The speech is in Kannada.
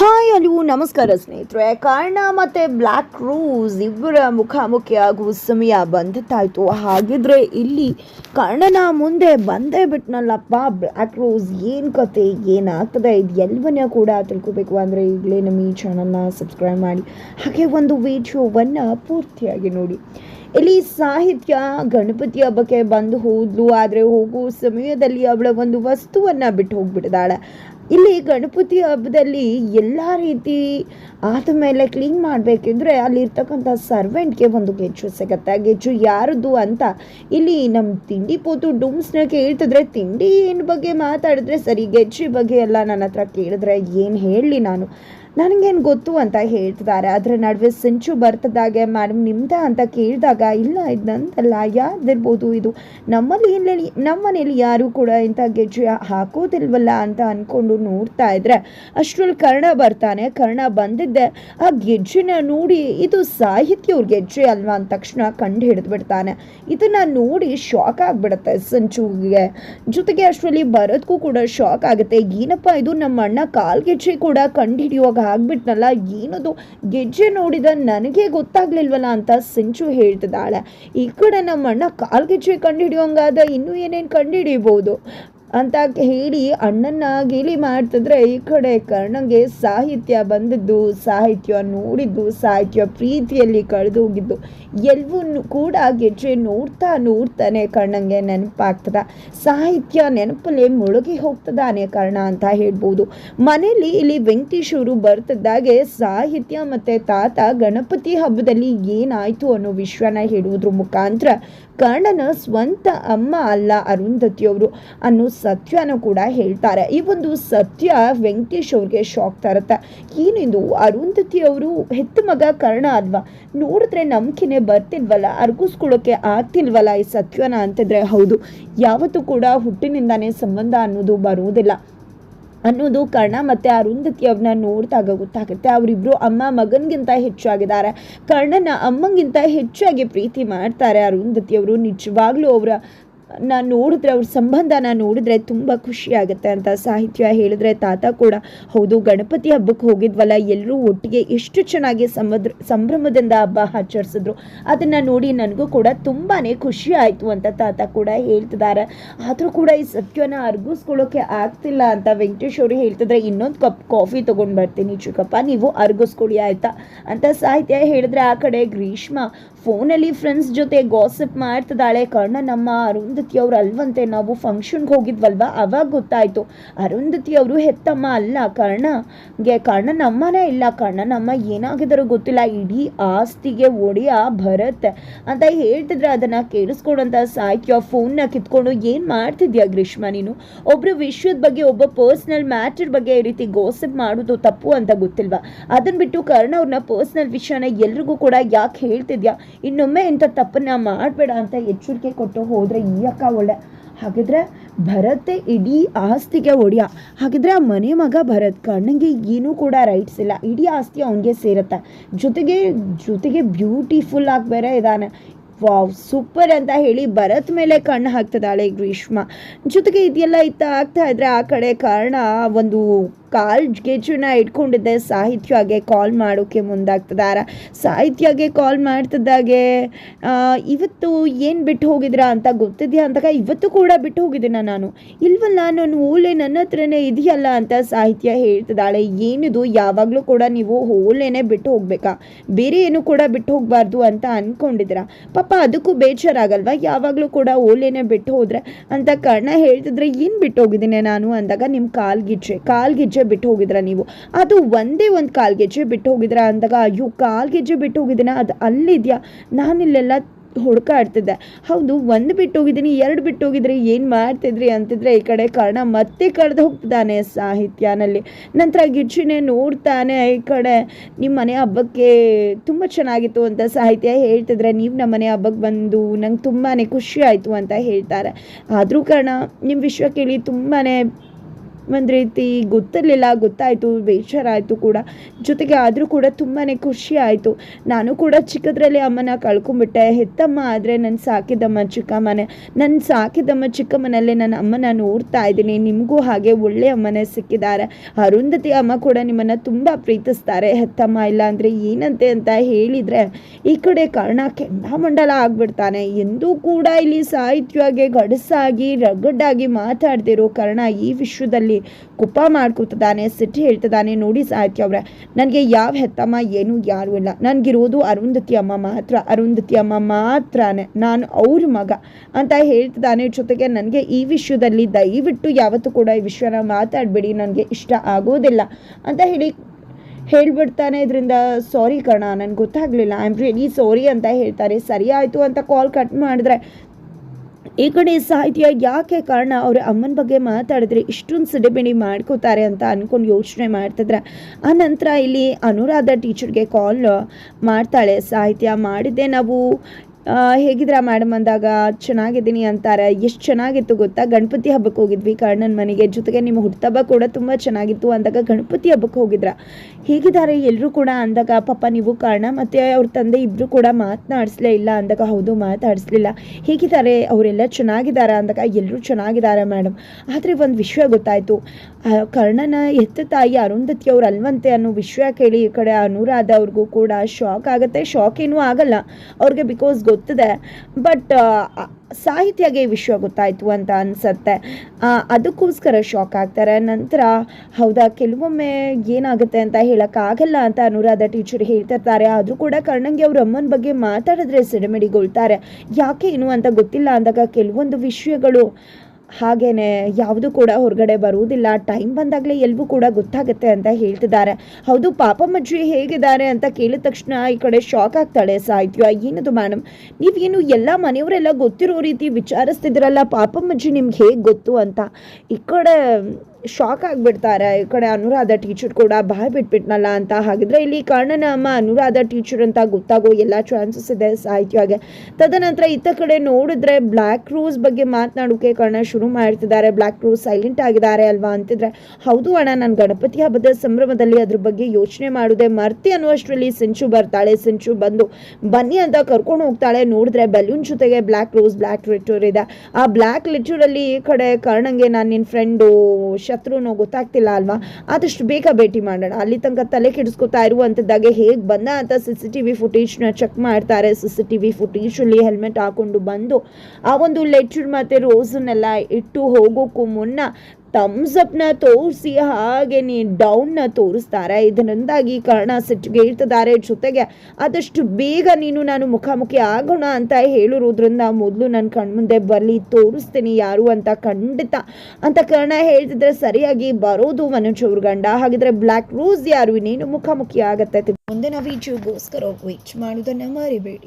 ಹಾಯ್ ಅಲ್ಲಿವು ನಮಸ್ಕಾರ ಸ್ನೇಹಿತರೆ. ಕರ್ಣ ಮತ್ತೆ ಬ್ಲ್ಯಾಕ್ ರೂಸ್ ಇಬ್ಬರ ಮುಖಾಮುಖಿ ಆಗುವ ಸಮಯ ಬಂದಿತ್ತಾಯ್ತು ಹಾಗಿದ್ರೆ ಇಲ್ಲಿ ಕರ್ಣನ ಮುಂದೆ ಬಂದೇ ಬಿಟ್ನಲ್ಲಪ್ಪ. ಬ್ಲ್ಯಾಕ್ ರೋಸ್ ಏನು ಕತೆ, ಏನಾಗ್ತದೆ ಇದು ಎಲ್ಲವನ್ನ ಕೂಡ ತಿಳ್ಕೊಬೇಕು ಅಂದರೆ ಈಗಲೇ ನಮ್ಮ ಈ ಚಾನಲ್ನ ಸಬ್ಸ್ಕ್ರೈಬ್ ಮಾಡಿ. ಹಾಗೆ ಒಂದು ವಿಡಿಯೋವನ್ನು ಪೂರ್ತಿಯಾಗಿ ನೋಡಿ. ಇಲ್ಲಿ ಸಾಹಿತ್ಯ ಗಣಪತಿ ಹಬ್ಬಕ್ಕೆ ಬಂದು ಹೋದ್ಲು. ಆದರೆ ಹೋಗುವ ಸಮಯದಲ್ಲಿ ಅವಳ ಒಂದು ವಸ್ತುವನ್ನು ಬಿಟ್ಟು ಹೋಗ್ಬಿಟ್ಟಿದ್ದಾಳೆ. ಇಲ್ಲಿ ಗಣಪತಿ ಹಬ್ಬದಲ್ಲಿ ಎಲ್ಲ ರೀತಿ ಆದ ಮೇಲೆ ಕ್ಲೀನ್ ಮಾಡಬೇಕಿದ್ರೆ ಅಲ್ಲಿರ್ತಕ್ಕಂಥ ಸರ್ವೆಂಟ್ಗೆ ಒಂದು ಗೆಜ್ಜು ಸಿಗುತ್ತೆ. ಆ ಗೆಜ್ಜು ಯಾರದು ಅಂತ ಇಲ್ಲಿ ನಮ್ಮ ತಿಂಡಿ ಪೋತು ಡೂಮ್ಸ್ನ ಕೇಳ್ತಿದ್ರೆ, ತಿಂಡಿ ಏನು ಬಗ್ಗೆ ಮಾತಾಡಿದ್ರೆ? ಸರಿ, ಗೆಜ್ಜಿ ಬಗ್ಗೆ ಎಲ್ಲ ನನ್ನ ಹತ್ರ ಕೇಳಿದ್ರೆ ಏನು ಹೇಳಲಿ ನಾನು. ನನಗೇನು ಗೊತ್ತು ಅಂತ ಹೇಳ್ತಿದ್ದಾರೆ. ಅದರ ನಡುವೆ ಸಿಂಚು ಬರ್ತದಾಗೆ ಮೇಡಮ್ ನಿಮ್ದ ಅಂತ ಕೇಳಿದಾಗ, ಇಲ್ಲ ಇದು ನಂದಲ್ಲ, ಯಾರ್ದಿರ್ಬೋದು ಇದು? ನಮ್ಮಲ್ಲಿ ಇಲ್ಲಿ ನಮ್ಮ ಮನೇಲಿ ಯಾರೂ ಕೂಡ ಇಂಥ ಗೆಜ್ಜೆ ಹಾಕೋದಿಲ್ವಲ್ಲ ಅಂತ ಅಂದ್ಕೊಂಡು ನೋಡ್ತಾ ಇದ್ರೆ, ಅಷ್ಟರಲ್ಲಿ ಕರ್ಣ ಬರ್ತಾನೆ. ಕರ್ಣ ಬಂದಿದ್ದೆ. ಆ ಗೆಜ್ಜೆನ ನೋಡಿ, ಇದು ಸಾಹಿತ್ಯ ಅವ್ರ ಗೆಜ್ಜೆ ಅಲ್ವಾ ಅಂದ ತಕ್ಷಣ ಕಂಡು ಹಿಡಿದು ಇದನ್ನು ಇದನ್ನ ನೋಡಿ ಶಾಕ್ ಆಗಿಬಿಡುತ್ತೆ ಸಂಚುಗೆ ಜೊತೆಗೆ ಅಷ್ಟರಲ್ಲಿ ಬರೋದಕ್ಕೂ ಕೂಡ ಶಾಕ್ ಆಗುತ್ತೆ. ಏನಪ್ಪ ಇದು? ನಮ್ಮ ಅಣ್ಣ ಕಾಲ್ ಗೆಜ್ಜೆ ಕೂಡ ಕಂಡು ಹಿಡಿಯುವಾಗ ಆಗ್ಬಿಟ್ನಲ್ಲ, ಏನದು? ಗೆಜ್ಜೆ ನೋಡಿದ ನನಗೆ ಗೊತ್ತಾಗ್ಲಿಲ್ವಲ್ಲ ಅಂತ ಸಿಂಚು ಹೇಳ್ತಿದ್ದಾಳೆ. ಈ ಕಡೆ ನಮ್ಮ ಅಣ್ಣ ಕಾಲ್ ಗೆಜ್ಜೆ ಕಂಡು ಹಿಡಿಯೋಂಗಾದ ಇನ್ನೂ ಏನೇನು ಕಂಡು ಅಂತ ಹೇಳಿ ಅಣ್ಣನ್ನ ಗೇಲಿ ಮಾಡ್ತಿದ್ರೆ ಈ ಕಡೆ ಕರ್ಣಂಗೆ ಸಾಹಿತ್ಯ ಬಂದದ್ದು, ಸಾಹಿತ್ಯ ನೋಡಿದ್ದು, ಸಾಹಿತ್ಯ ಪ್ರೀತಿಯಲ್ಲಿ ಕಳೆದು ಹೋಗಿದ್ದು. ಎಲ್ಲವೂ ಕೂಡ ಗೆಜ್ಜೆ ನೋಡ್ತಾ ನೋಡ್ತಾನೆ ಕರ್ಣಂಗೆ ನೆನಪಾಗ್ತದ. ಸಾಹಿತ್ಯ ನೆನಪಲ್ಲಿ ಮುಳುಗಿ ಹೋಗ್ತದಾನೆ ಕರ್ಣ ಅಂತ ಹೇಳ್ಬೋದು. ಮನೆಯಲ್ಲಿ ಇಲ್ಲಿ ವೆಂಕಟೇಶ್ವರು ಬರ್ತಿದ್ದಾಗೆ ಸಾಹಿತ್ಯ ಮತ್ತೆ ತಾತ ಗಣಪತಿ ಹಬ್ಬದಲ್ಲಿ ಏನಾಯ್ತು ಅನ್ನೋ ವಿಶ್ವನ ಹೇಳುವುದ್ರ ಮುಖಾಂತರ ಕರ್ಣನ ಸ್ವಂತ ಅಮ್ಮ ಅಲ್ಲ ಅರುಂಧತಿಯವರು ಅನ್ನೋ ಸತ್ಯನ ಕೂಡ ಹೇಳ್ತಾರೆ. ಈ ಒಂದು ಸತ್ಯ ವೆಂಕಟೇಶ್ ಅವ್ರಿಗೆ ಶಾಕ್ ತರುತ್ತೆ. ಏನಿದು ಅರುಂಧತಿ ಅವರು ಹೆತ್ತ ಮಗ ಕರ್ಣ ಅಲ್ವಾ? ನೋಡಿದ್ರೆ ನಂಬಿಕೆನೆ ಬರ್ತಿಲ್ವಲ್ಲ? ಅರ್ಗಿಸ್ಕೊಳ್ಳೋಕೆ ಆಗ್ತಿಲ್ವಲ್ಲ ಈ ಸತ್ಯನ ಅಂತಿದ್ರೆ? ಹೌದು, ಯಾವತ್ತೂ ಕೂಡ ಹುಟ್ಟಿನಿಂದಾನೇ ಸಂಬಂಧ ಅನ್ನೋದು ಬರುವುದಿಲ್ಲ ಅನ್ನೋದು ಕರ್ಣ ಮತ್ತು ಅರುಂಧತಿ ಅವ್ರನ್ನ ನೋಡಿದಾಗ ಗೊತ್ತಾಗುತ್ತೆ. ಅವರಿಬ್ಬರು ಅಮ್ಮ ಮಗನಿಗಿಂತ ಹೆಚ್ಚಾಗಿದ್ದಾರೆ ಕರ್ಣನ ಅಮ್ಮಂಗಿಂತ ಹೆಚ್ಚಾಗಿ ಪ್ರೀತಿ ಮಾಡ್ತಾರೆ ಅರುಂಧತಿ ಅವರು. ನಿಜವಾಗ್ಲೂ ಅವರ ನಾನು ನೋಡಿದ್ರೆ ಅವ್ರ ಸಂಬಂಧನ ನೋಡಿದ್ರೆ ತುಂಬ ಖುಷಿ ಆಗುತ್ತೆ ಅಂತ ಸಾಹಿತ್ಯ ಹೇಳಿದ್ರೆ ತಾತ ಕೂಡ, ಹೌದು, ಗಣಪತಿ ಹಬ್ಬಕ್ಕೆ ಹೋಗಿದ್ವಲ್ಲ ಎಲ್ಲರೂ ಒಟ್ಟಿಗೆ ಎಷ್ಟು ಚೆನ್ನಾಗಿ ಸಮುದ್ರ, ಸಂಭ್ರಮದಿಂದ ಹಬ್ಬ ಆಚರಿಸಿದ್ರು. ಅದನ್ನು ನೋಡಿ ನನಗೂ ಕೂಡ ತುಂಬಾ ಖುಷಿ ಆಯಿತು ಅಂತ ತಾತ ಕೂಡ ಹೇಳ್ತಿದ್ದಾರೆ. ಆದರೂ ಕೂಡ ಈ ಸತ್ಯನ ಅರ್ಗಿಸ್ಕೊಳ್ಳೋಕೆ ಆಗ್ತಿಲ್ಲ ಅಂತ ವೆಂಕಟೇಶ್ ಅವರು ಹೇಳ್ತಿದ್ರೆ, ಇನ್ನೊಂದು ಕಪ್ ಕಾಫಿ ತೊಗೊಂಡು ಬರ್ತೀನಿ ಚಿಕ್ಕಪ್ಪ, ನೀವು ಅರ್ಗಿಸ್ಕೊಳ್ಳಿ ಆಯ್ತಾ? ಅಂತ ಸಾಹಿತ್ಯ ಹೇಳಿದ್ರೆ, ಆ ಕಡೆ ಗ್ರೀಷ್ಮ, ಫೋನಲ್ಲಿ ಫ್ರೆಂಡ್ಸ್ ಜೊತೆ ಗಾಸಿಪ್ ಮಾಡ್ತಿದ್ದಾಳೆ. ಕರ್ಣ ನಮ್ಮ ಅರುಂಧತಿ ಅವ್ರು ಅಲ್ವಂತೆ ನಾವು ಫಂಕ್ಷನ್ಗೆ ಹೋಗಿದ್ವಲ್ವಾ? ಅವಾಗ ಗೊತ್ತಾಯ್ತು. ಅರುಂಧತಿ ಅವರು ಹೆತ್ತಮ್ಮ ಅಲ್ಲ ಕರ್ಣಗೆ ಕಾರಣ ನಮ್ಮನೇ ಇಲ್ಲ. ಕರ್ಣನಮ್ಮ ಏನಾಗಿದಾರೋ ಗೊತ್ತಿಲ್ಲ. ಇಡೀ ಆಸ್ತಿಗೆ ಒಡೆಯ ಭರತ್ ಅಂತ ಹೇಳ್ತಿದ್ರೆ ಅದನ್ನ ಕೇಳಿಸ್ಕೊಡಂತ ಸಾಹಿತ್ಯ ಫೋನ್ನ ಕಿತ್ಕೊಂಡು ಏನು ಮಾಡ್ತಿದ್ಯಾ ಗ್ರೀಷ್ಮ ನೀನು? ಒಬ್ರು ವಿಶ್ವದ ಬಗ್ಗೆ, ಒಬ್ಬ ಪರ್ಸ್ನಲ್ ಮ್ಯಾಟರ್ ಬಗ್ಗೆ ಈ ರೀತಿ ಗೋಸಪ್ ಮಾಡೋದು ತಪ್ಪು ಅಂತ ಗೊತ್ತಿಲ್ವಾ? ಅದನ್ ಬಿಟ್ಟು ಕರ್ಣ ಅವ್ರನ್ನ ಪರ್ಸ್ನಲ್ ವಿಷಯನ ಎಲ್ರಿಗೂ ಕೂಡ ಯಾಕೆ ಹೇಳ್ತಿದ್ಯಾ? ಇನ್ನೊಮ್ಮೆ ಇಂಥ ತಪ್ಪನ್ನ ಮಾಡಬೇಡ ಅಂತ ಎಚ್ಚರಿಕೆ ಕೊಟ್ಟು ಹೋದ್ರೆ ಈ ಅಕ್ಕ ಒಳ್ಳೆ. ಹಾಗಿದ್ರೆ ಭರತೆ ಇಡೀ ಆಸ್ತಿಗೆ ಒಡೆಯ. ಹಾಗಿದ್ರೆ ಆ ಮನೆ ಮಗ ಭರತ್ ಕಣ್ಣಿಗೆ ಏನೂ ಕೂಡ ರೈಟ್ಸ್ ಇಲ್ಲ. ಇಡೀ ಆಸ್ತಿ ಅವನಿಗೆ ಸೇರುತ್ತೆ. ಜೊತೆಗೆ ಜೊತೆಗೆ ಬ್ಯೂಟಿಫುಲ್ ಆಗಿ ಬೇರೆ ಇದ್ದಾನೆ ವಾವ್ ಸೂಪರ್ ಅಂತ ಹೇಳಿ ಭರತ್ ಮೇಲೆ ಕಣ್ಣು ಹಾಕ್ತದಾಳೆ ಗ್ರೀಷ್ಮ. ಜೊತೆಗೆ ಇದೆಲ್ಲ ಇತ್ತ ಆಗ್ತಾ ಇದ್ರೆ ಆ ಕಡೆ ಕಾರಣ ಒಂದು ಕಾಲ್ ಗೆಜುನ ಇಟ್ಕೊಂಡಿದ್ದೆ. ಸಾಹಿತ್ಯಗೆ ಕಾಲ್ ಮಾಡೋಕ್ಕೆ ಮುಂದಾಗ್ತದಾರ ಸಾಹಿತ್ಯಗೆ ಕಾಲ್ ಮಾಡ್ತಿದ್ದಾಗೆ ಇವತ್ತು ಏನು ಬಿಟ್ಟು ಹೋಗಿದ್ರಾ ಅಂತ ಗೊತ್ತಿದೆಯಾ? ಅಂದಾಗ, ಇವತ್ತು ಕೂಡ ಬಿಟ್ಟು ಹೋಗಿದ್ದೀನ ನಾನು. ಇಲ್ವಲ್ಲ ನಾನು ಓಲೆ ನನ್ನ ಹತ್ರನೇ ಇದೆಯಲ್ಲ ಅಂತ ಸಾಹಿತ್ಯ ಹೇಳ್ತಿದ್ದಾಳೆ. ಏನಿದು? ಯಾವಾಗಲೂ ಕೂಡ ನೀವು ಓಲೆನೇ ಬಿಟ್ಟು ಹೋಗ್ಬೇಕಾ? ಬೇರೆ ಏನು ಕೂಡ ಬಿಟ್ಟು ಹೋಗಬಾರ್ದು ಅಂತ ಅಂದ್ಕೊಂಡಿದ್ದೀರಾ ಪಾಪ ಅದಕ್ಕೂ ಬೇಜಾರಾಗಲ್ವಾ? ಯಾವಾಗಲೂ ಕೂಡ ಓಲೆನೇ ಬಿಟ್ಟು ಹೋದ್ರೆ? ಅಂತ ಕರ್ಣ ಹೇಳ್ತಿದ್ರೆ, ಏನು ಬಿಟ್ಟು ಹೋಗಿದ್ದೀನಿ ನಾನು? ಅಂದಾಗ ನಿಮ್ಮ ಕಾಲ್ಗಿಜ್ಜೆ ಕಾಲ್ಗಿಜ್ಜೆ ಬಿಟ್ಟು ಹೋಗಿದ್ರ ನೀವು? ಅದು ಒಂದೇ ಒಂದು ಕಾಲ್ಗೆಜ್ಜೆ ಬಿಟ್ಟು ಹೋಗಿದ್ರ ಅಂದಾಗ, ಅಯ್ಯೋ ಕಾಲ್ಗೆಜ್ಜೆ ಬಿಟ್ಟು ಹೋಗಿದ್ದೀನ? ಅದು ಅಲ್ಲಿದೆಯಾ? ನಾನಿಲ್ಲೆಲ್ಲ ಹುಡ್ಕಾಡ್ತಿದ್ದೆ ಹೌದು, ಒಂದು ಬಿಟ್ಟು ಹೋಗಿದ್ದೀನಿ, ಎರಡು ಬಿಟ್ಟು ಹೋಗಿದ್ರೆ, ಏನು ಮಾಡ್ತಿದ್ರಿ ಅಂತಿದ್ರೆ ಈ ಕಡೆ ಕರ್ಣ ಮತ್ತೆ ಕಳೆದು ಹೋಗ್ತಾನೆ ಸಾಹಿತ್ಯನಲ್ಲಿ. ನಂತರ ಗಿರ್ಜಿನೇ ನೋಡ್ತಾನೆ, ಈ ಕಡೆ ನಿಮ್ಮ ಮನೆ ಹಬ್ಬಕ್ಕೆ ತುಂಬ ಚೆನ್ನಾಗಿತ್ತು ಅಂತ ಸಾಹಿತ್ಯ ಹೇಳ್ತಿದ್ರೆ ನೀವು ನಮ್ಮ ಮನೆ ಹಬ್ಬಕ್ಕೆ ಬಂದು ನಂಗೆ ತುಂಬಾ ಖುಷಿ ಆಯಿತು ಅಂತ ಹೇಳ್ತಾರೆ. ಆದರೂ ಕರ್ಣ ನಿಮ್ಮ ವಿಷಯ ಕೇಳಿ ತುಂಬಾ ಒಂದು ರೀತಿ ಗೊತ್ತಿರಲಿಲ್ಲ ಗೊತ್ತಾಯಿತು ಬೇಜಾರಾಯಿತು ಕೂಡ. ಜೊತೆಗೆ ಆದರೂ ಕೂಡ ತುಂಬಾ ಖುಷಿ ಆಯಿತು. ನಾನು ಕೂಡ ಚಿಕ್ಕದ್ರಲ್ಲಿ ಅಮ್ಮನ ಕಳ್ಕೊಂಬಿಟ್ಟೆ. ಹೆತ್ತಮ್ಮ ಆದರೆ ನನ್ನ ಸಾಕಿದಮ್ಮ ಚಿಕ್ಕಮ್ಮನೇ ನನ್ನ ಸಾಕಿದಮ್ಮ ಚಿಕ್ಕಮ್ಮನಲ್ಲೇ ನನ್ನ ಅಮ್ಮನ ನೋಡ್ತಾ ಇದ್ದೀನಿ. ನಿಮಗೂ ಹಾಗೆ ಒಳ್ಳೆಯ ಅಮ್ಮನೇ ಸಿಕ್ಕಿದ್ದಾರೆ. ಅರುಂಧತಿ ಅಮ್ಮ ಕೂಡ ನಿಮ್ಮನ್ನು ತುಂಬ ಪ್ರೀತಿಸ್ತಾರೆ. ಹೆತ್ತಮ್ಮ ಇಲ್ಲ ಅಂದರೆ ಏನಂತೆ ಅಂತ ಹೇಳಿದರೆ, ಈ ಕಡೆ ಕರ್ಣ ಕೆಂಡಾಮಂಡಲ ಆಗ್ಬಿಡ್ತಾನೆ. ಎಂದೂ ಕೂಡ ಇಲ್ಲಿ ಸಾಹಿತ್ಯವಾಗಿ ಗಡಸಾಗಿ ರಗಡ್ಡಾಗಿ ಮಾತಾಡ್ತಿರೋ ಕರ್ಣ ಈ ವಿಶ್ವದಲ್ಲಿ ಕುಪ್ಪ ಮಾಡ್ಕೊತಿದ್ದಾನೆ ಸಿಟ್ಟು ಹೇಳ್ತಿದ್ದಾನೆ, ನೋಡಿ ಸಾಹಿತ್ಯ ಅವರ. ನನಗೆ ಯಾವ ಹೆತ್ತಮ್ಮ ಏನು ಯಾರು ಇಲ್ಲ. ನನಗಿರೋದು ಅರುಂಧತಿ ಅಮ್ಮ ಮಾತ್ರ. ಅರುಂಧತಿ ಅಮ್ಮ ಮಾತ್ರನೇ. ನಾನು ಅವ್ರ ಮಗ ಅಂತ ಹೇಳ್ತಿದ್ದಾನೆ. ಜೊತೆಗೆ ನನಗೆ ಈ ವಿಷಯದಲ್ಲಿ ದಯವಿಟ್ಟು ಯಾವತ್ತೂ ಕೂಡ ಈ ವಿಷಯನ ಮಾತಾಡಬೇಡಿ. ನನಗೆ ಇಷ್ಟ ಆಗೋದಿಲ್ಲ ಅಂತ ಹೇಳಿ ಹೇಳ್ಬಿಡ್ತಾನೆ ಇದರಿಂದ, ಸಾರಿ ಕಣ, ನನಗೆ ಗೊತ್ತಾಗಲಿಲ್ಲ. ಐ ಆಮ್ ರಿಯಲಿ ಸಾರಿ ಅಂತ ಹೇಳ್ತಾರೆ. ಸರಿ ಆಯಿತು ಅಂತ ಕಾಲ್ ಕಟ್ ಮಾಡಿದ್ರೆ ಈ ಕಡೆ ಸಾಹಿತ್ಯ ಯಾಕೆ ಕಾರಣ? ಅವ್ರ ಅಮ್ಮನ ಬಗ್ಗೆ ಮಾತಾಡಿದ್ರೆ ಇಷ್ಟೊಂದು ಸಿಡಿಬಿಡಿ ಮಾಡ್ಕೋತಾರೆ ಅಂತ ಅಂದ್ಕೊಂಡು ಯೋಚನೆ ಮಾಡ್ತಿದ್ರೆ. ಆ ನಂತರ ಇಲ್ಲಿ ಅನುರಾಧ ಟೀಚರ್ಗೆ ಕಾಲ್ ಮಾಡ್ತಾಳೆ. ಸಾಹಿತ್ಯ ಮಾಡಿದ್ದೆ ನಾವು ಹೇಗಿದ್ರ ಮೇಡಮ್ ಅಂದಾಗ? ಚೆನ್ನಾಗಿದ್ದೀನಿ ಅಂತಾರೆ. ಎಷ್ಟು ಚೆನ್ನಾಗಿತ್ತು ಗೊತ್ತಾ? ಗಣಪತಿ ಹಬ್ಬಕ್ಕೆ ಹೋಗಿದ್ವಿ ಕರ್ಣನ ಮನೆಗೆ. ಜೊತೆಗೆ ನಿಮ್ಮ ಹುಟ್ಟಬ್ಬ ಕೂಡ ತುಂಬ ಚೆನ್ನಾಗಿತ್ತು ಅಂದಾಗ ಗಣಪತಿ ಹಬ್ಬಕ್ಕೆ ಹೋಗಿದ್ರ? ಹೇಗಿದ್ದಾರೆ ಎಲ್ಲರೂ ಕೂಡ ಅಂದಾಗ? ಪಾಪ ನೀವು ಕಾರಣ ಮತ್ತು ಅವ್ರ ತಂದೆ ಇಬ್ಬರು ಕೂಡ ಮಾತನಾಡಿಸ್ಲೇ ಇಲ್ಲ ಅಂದಾಗ. ಹೌದು, ಮಾತಾಡಿಸ್ಲಿಲ್ಲ. ಹೇಗಿದ್ದಾರೆ? ಅವರೆಲ್ಲ ಚೆನ್ನಾಗಿದ್ದಾರೆ ಅಂದಾಗ? ಎಲ್ಲರೂ ಚೆನ್ನಾಗಿದ್ದಾರೆ ಮೇಡಮ್ ಆದರೆ ಒಂದು ವಿಷಯ ಗೊತ್ತಾಯಿತು. ಕರ್ಣನ ಎತ್ತ ತಾಯಿ ಅರುಂಧತಿ ಅವ್ರು ಅಲ್ವಂತೆ ಅನ್ನೋ ವಿಷಯ ಕೇಳಿ ಈ ಕಡೆ ಅನುರಾಧ ಅವ್ರಿಗೂ ಕೂಡ ಶಾಕ್ ಆಗುತ್ತೆ. ಶಾಕ್ ಏನೂ ಆಗಲ್ಲ. ಅವ್ರಿಗೆ ಬಿಕಾಸ್ ಗೊತ್ತಿದೆ. ಬಟ್ ಸಾಹಿತ್ಯಗೆ ವಿಷಯ ಗೊತ್ತಾಯಿತು ಅಂತ ಅನಿಸತ್ತೆ. ಅದಕ್ಕೋಸ್ಕರ ಶಾಕ್ ಆಗ್ತಾರೆ. ನಂತರ, ಹೌದಾ, ಕೆಲವೊಮ್ಮೆ ಏನಾಗುತ್ತೆ ಅಂತ ಹೇಳೋಕ್ಕಾಗಲ್ಲ ಅಂತ ಅನುರಾಧ ಟೀಚರ್ ಹೇಳ್ತಿರ್ತಾರೆ. ಆದರೂ ಕೂಡ ಕರ್ಣಂಗೆ ಅವ್ರ ಅಮ್ಮನ ಬಗ್ಗೆ ಮಾತಾಡಿದ್ರೆ ಸಿಡಿಮಿಡಿಗೊಳ್ತಾರೆ ಯಾಕೆ ಏನು ಅಂತ ಗೊತ್ತಿಲ್ಲ ಅಂದಾಗ ಕೆಲವೊಂದು ವಿಷಯಗಳು ಹಾಗೇನೆ ಯಾವುದು ಕೂಡ ಹೊರಗಡೆ ಬರುವುದಿಲ್ಲ. ಟೈಮ್ ಬಂದಾಗಲೇ ಎಲ್ಲವೂ ಕೂಡ ಗೊತ್ತಾಗುತ್ತೆ ಅಂತ ಹೇಳ್ತಿದ್ದಾರೆ. ಹೌದು ಪಾಪಮ್ಮಜ್ಜಿ ಹೇಗಿದ್ದಾರೆ ಅಂತ ಕೇಳಿದ ತಕ್ಷಣ ಈ ಕಡೆ ಶಾಕ್ ಆಗ್ತಾಳೆ. ಸಾಹಿತ್ಯ ಏನದು ಮೇಡಮ್ ನೀವೇನು ಎಲ್ಲ ಮನೆಯವರೆಲ್ಲ ಗೊತ್ತಿರೋ ರೀತಿ ವಿಚಾರಿಸ್ತಿದ್ದೀರಲ್ಲ? ಪಾಪಮ್ಮಜ್ಜಿ ನಿಮ್ಗೆ ಹೇಗೆ ಗೊತ್ತು ಅಂತ. ಈ ಕಡೆ ಶಾಕ್ ಆಗಿಬಿಡ್ತಾರೆ. ಈ ಕಡೆ ಅನುರಾಧ ಟೀಚರ್ ಕೂಡ ಬಾಯ್ ಬಿಟ್ಬಿಟ್ನಲ್ಲ ಅಂತ. ಹಾಗಿದ್ರೆ ಇಲ್ಲಿ ಕರ್ಣನ ಅಮ್ಮ ಅನುರಾಧ ಟೀಚರ್ ಅಂತ ಗೊತ್ತಾಗೋ ಎಲ್ಲ ಚಾನ್ಸಸ್ ಇದೆ ಸಾಹಿತ್ಯವಾಗಿ. ತದನಂತರ ಇತ್ತ ಕಡೆ ನೋಡಿದ್ರೆ ಬ್ಲ್ಯಾಕ್ ರೋಸ್ ಬಗ್ಗೆ ಮಾತನಾಡೋಕೆ ಕರ್ಣ ಶುರು ಮಾಡ್ತಿದ್ದಾರೆ. ಬ್ಲ್ಯಾಕ್ ರೋಸ್ ಸೈಲೆಂಟ್ ಆಗಿದ್ದಾರೆ ಅಲ್ವಾ ಅಂತಿದ್ರೆ, ಹೌದು ಅಣ್ಣ, ನಾನು ಗಣಪತಿ ಹಬ್ಬದ ಸಂಭ್ರಮದಲ್ಲಿ ಅದ್ರ ಬಗ್ಗೆ ಯೋಚನೆ ಮಾಡುದೆ ಮರ್ತಿ ಅನ್ನುವಷ್ಟರಲ್ಲಿ ಸಿಂಚು ಬರ್ತಾಳೆ. ಸಿಂಚು ಬಂದು, ಬನ್ನಿ ಅಂತ ಕರ್ಕೊಂಡು ಹೋಗ್ತಾಳೆ. ನೋಡಿದ್ರೆ ಬಲೂನ್ ಜೊತೆಗೆ ಬ್ಲ್ಯಾಕ್ ರೋಸ್ ಬ್ಲ್ಯಾಕ್ ಲಿಟರ್ ಇದೆ. ಆ ಬ್ಲ್ಯಾಕ್ ಲಿಟರಲ್ಲಿ ಈ ಕಡೆ ಕರ್ಣಂಗೆ ನಾನು ನಿನ್ನ ಫ್ರೆಂಡು ಶತ್ರುನೋ ಗೊತ್ತಾಗ್ತಿಲ್ಲ ಅಲ್ವಾ? ಆದಷ್ಟು ಬೇಗ ಭೇಟಿ ಮಾಡೋಣ. ಅಲ್ಲಿ ತನಕ ತಲೆ ಕೆಡಿಸ್ಕೊತಾ ಇರುವಂಥದ್ದಾಗೆ ಹೇಗೆ ಬಂದ ಅಂತ ಸಿ ಸಿ ಟಿ ವಿ ಫುಟೇಜ್ನ ಚೆಕ್ ಮಾಡ್ತಾರೆ. ಸಿ ಸಿ ಟಿ ವಿ ಫುಟೇಜಲ್ಲಿ ಹೆಲ್ಮೆಟ್ ಹಾಕೊಂಡು ಬಂದು ಆ ಒಂದು ಲೆಟರ್ ಮತ್ತು ರೋಸನ್ನೆಲ್ಲ ಇಟ್ಟು ಹೋಗೋಕ್ಕೂ ಮುನ್ನ ಥಮ್ಸ್ ಅಪ್ನ ತೋರಿಸಿ ಹಾಗೆ ನೀ ಡೌನ್ನ ತೋರಿಸ್ತಾರೆ. ಇದರಿಂದಾಗಿ ಕರ್ಣ ಸಿಟ್ಟಿಗೆ ಹೇಳ್ತಿದ್ದಾರೆ ಜೊತೆಗೆ ಆದಷ್ಟು ಬೇಗ ನೀನು ನಾನು ಮುಖಾಮುಖಿ ಆಗೋಣ ಅಂತ ಹೇಳಿರೋದ್ರಿಂದ ಮೊದಲು ನನ್ನ ಕಣ್ಮುಂದೆ ಬರಲಿ, ತೋರಿಸ್ತೀನಿ ಯಾರು ಅಂತ ಖಂಡಿತ. ಅಂತ ಕರ್ಣ ಹೇಳ್ತಿದ್ರೆ ಸರಿಯಾಗಿ ಬರೋದು ಮನುಜ್ ಅವ್ರ ಗಂಡ. ಹಾಗಿದ್ರೆ ಬ್ಲ್ಯಾಕ್ ರೋಸ್ ಯಾರು? ನೀನು ಮುಖಾಮುಖಿ ಆಗತ್ತೆ. ಮುಂದಿನ ವಿಡಿಯೋಗೋಸ್ಕರ ವೀಚ್ ಮಾಡೋದನ್ನ ಮರಿಬೇಡಿ.